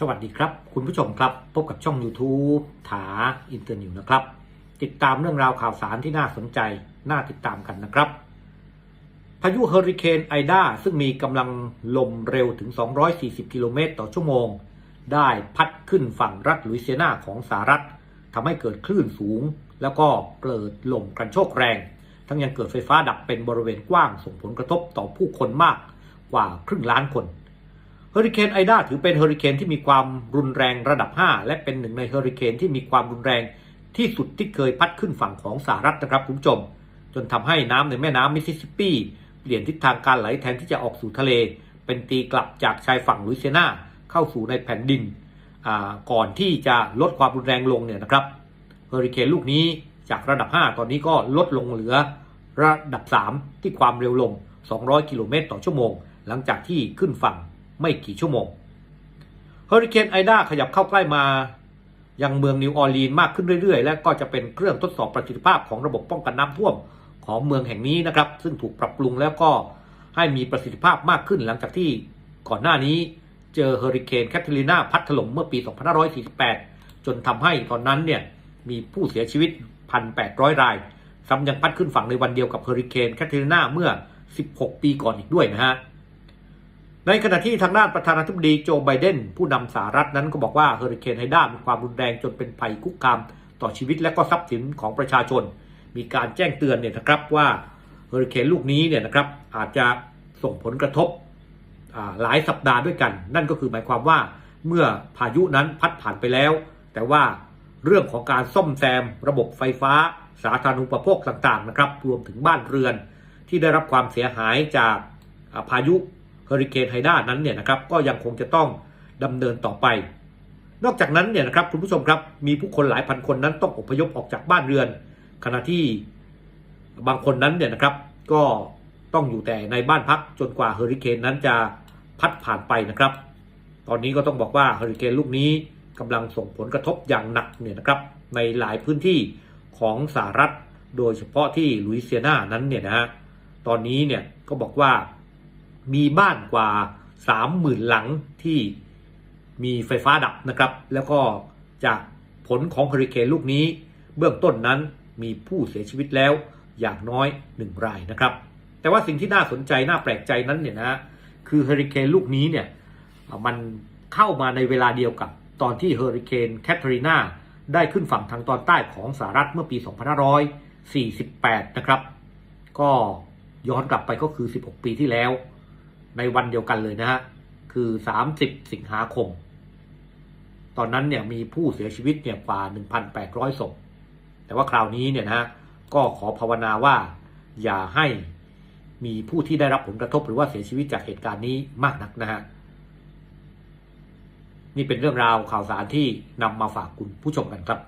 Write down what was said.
สวัสดีครับ คุณผู้ชมครับ พบกับช่อง YouTube ถาอินเตอร์นิวนะครับ ติดตามเรื่องราวข่าวสารที่น่าสนใจ น่าติดตามกันนะครับ พายุเฮอริเคนไอดาซึ่งมีกำลังลมเร็วถึง 240 กิโลเมตรต่อชั่วโมง ได้พัดขึ้นฝั่งรัฐลุยเซียนาของสหรัฐทำให้เกิดคลื่นสูง แล้วก็เกิดลมกันโชกแรง ทั้งยังเกิดไฟฟ้าดับเป็นบริเวณกว้างส่งผลกระทบต่อผู้คนมากกว่าครึ่งล้านคน เฮอริเคนไอดาถือเป็นเฮอริเคนที่มีความรุนแรงระดับ 5 และเป็นหนึ่งในเฮอริเคนที่มีความรุนแรงที่สุดที่เคยพัดขึ้นฝั่งของสหรัฐนะครับคุณผู้ชม จนทำให้น้ำในแม่น้ำมิสซิสซิปปีเปลี่ยนทิศทางการไหลแทนที่จะออกสู่ทะเล เป็นตีกลับจากชายฝั่งลุยเซียนาเข้าสู่ในแผ่นดินก่อนที่จะลดความรุนแรงลงเนี่ยนะครับเฮอริเคนลูกนี้จากระดับ 5 ตอนนี้ก็ลดลงเหลือระดับ 3 ที่ความเร็วลม 200 กิโลเมตรต่อชั่วโมง หลังจากที่ขึ้นฝั่ง ไม่กี่ชั่วโมงเฮอริเคนไอดาขยับเข้าใกล้มายังเมืองนิวออร์ลีนมากขึ้นเรื่อยๆ และก็จะเป็นเครื่องทดสอบประสิทธิภาพของระบบป้องกันน้ำท่วมของเมืองแห่งนี้นะครับ ซึ่งถูกปรับปรุงแล้วก็ให้มีประสิทธิภาพมากขึ้นหลังจากที่ก่อนหน้านี้เจอเฮอริเคนแคทเธอรีนาพัดถล่มเมื่อปี 2548 จนทำให้ตอนนั้นเนี่ยมีผู้เสียชีวิต 1,800 รายซ้ำยังพัดขึ้นฝั่งในวันเดียวกับเฮอริเคนแคทเธอรีนาเมื่อ 16 ปีก่อนอีกด้วยนะฮะ ในขณะที่ทางด้านประธานาธิบดีโจไบเดนผู้นำสหรัฐนั้นก็บอกว่าเฮอริเคนไฮด้ามีความรุนแรงจนเป็นภัยคุกคามต่อชีวิตและก็ทรัพย์สินของประชาชน มีการแจ้งเตือนเนี่ยนะครับว่าเฮอริเคนลูกนี้เนี่ยนะครับอาจจะส่งผลกระทบหลายสัปดาห์ด้วยกัน นั่นก็คือหมายความว่าเมื่อพายุนั้นพัดผ่านไปแล้ว แต่ว่าเรื่องของการซ่อมแซม ระบบไฟฟ้า สาธารณูปโภคต่างๆนะครับรวมถึงบ้านเรือนที่ได้รับความเสียหายจากพายุ เฮอริเคนไฮด้านั้นเนี่ยนะครับก็ยังคงจะต้องดำเนินต่อไป นอกจากนั้นเนี่ยนะครับคุณผู้ชมครับมีผู้คนหลายพันคนนั้นต้องอพยพออกจากบ้านเรือน ขณะที่บางคนนั้นเนี่ยนะครับก็ต้องอยู่แต่ในบ้านพักจนกว่าเฮอริเคนนั้นจะพัดผ่านไปนะครับ ตอนนี้ก็ต้องบอกว่าเฮอริเคนลูกนี้กำลังส่งผลกระทบอย่างหนักเนี่ยนะครับในหลายพื้นที่ของสหรัฐ โดยเฉพาะที่ลุยเซียนานั้นเนี่ยนะฮะตอนนี้เนี่ยก็บอกว่า มีบ้านกว่า 30,000 หลังที่มีไฟฟ้าดับนะครับ แล้วก็จากผลของเฮอริเคนลูกนี้ เบื้องต้นนั้นมีผู้เสียชีวิตแล้วอย่างน้อยหนึ่งรายนะครับ แต่ว่าสิ่งที่น่าสนใจน่าแปลกใจนั้นเนี่ยนะคือเฮอริเคนลูกนี้เนี่ยมันเข้ามาในเวลาเดียวกับตอนที่เฮอริเคนแคทเธอรีนาได้ขึ้นฝั่งทางตอนใต้ของสหรัฐเมื่อปี 2548 นะครับ ก็ย้อนกลับไปก็คือ 16 ปีที่แล้ว ในวันเดียวกันเลยนะฮะ คือ 30 สิงหาคม ตอนนั้นเนี่ยมีผู้เสียชีวิตเนี่ยกว่า 1,800ศพ แต่ว่าคราวนี้เนี่ยนะฮะ ก็ขอภาวนาว่าอย่าให้มีผู้ที่ได้รับผลกระทบหรือว่าเสียชีวิตจากเหตุการณ์นี้มากนักนะฮะ นี่เป็นเรื่องราวข่าวสารที่นำมาฝากคุณผู้ชมกันครับ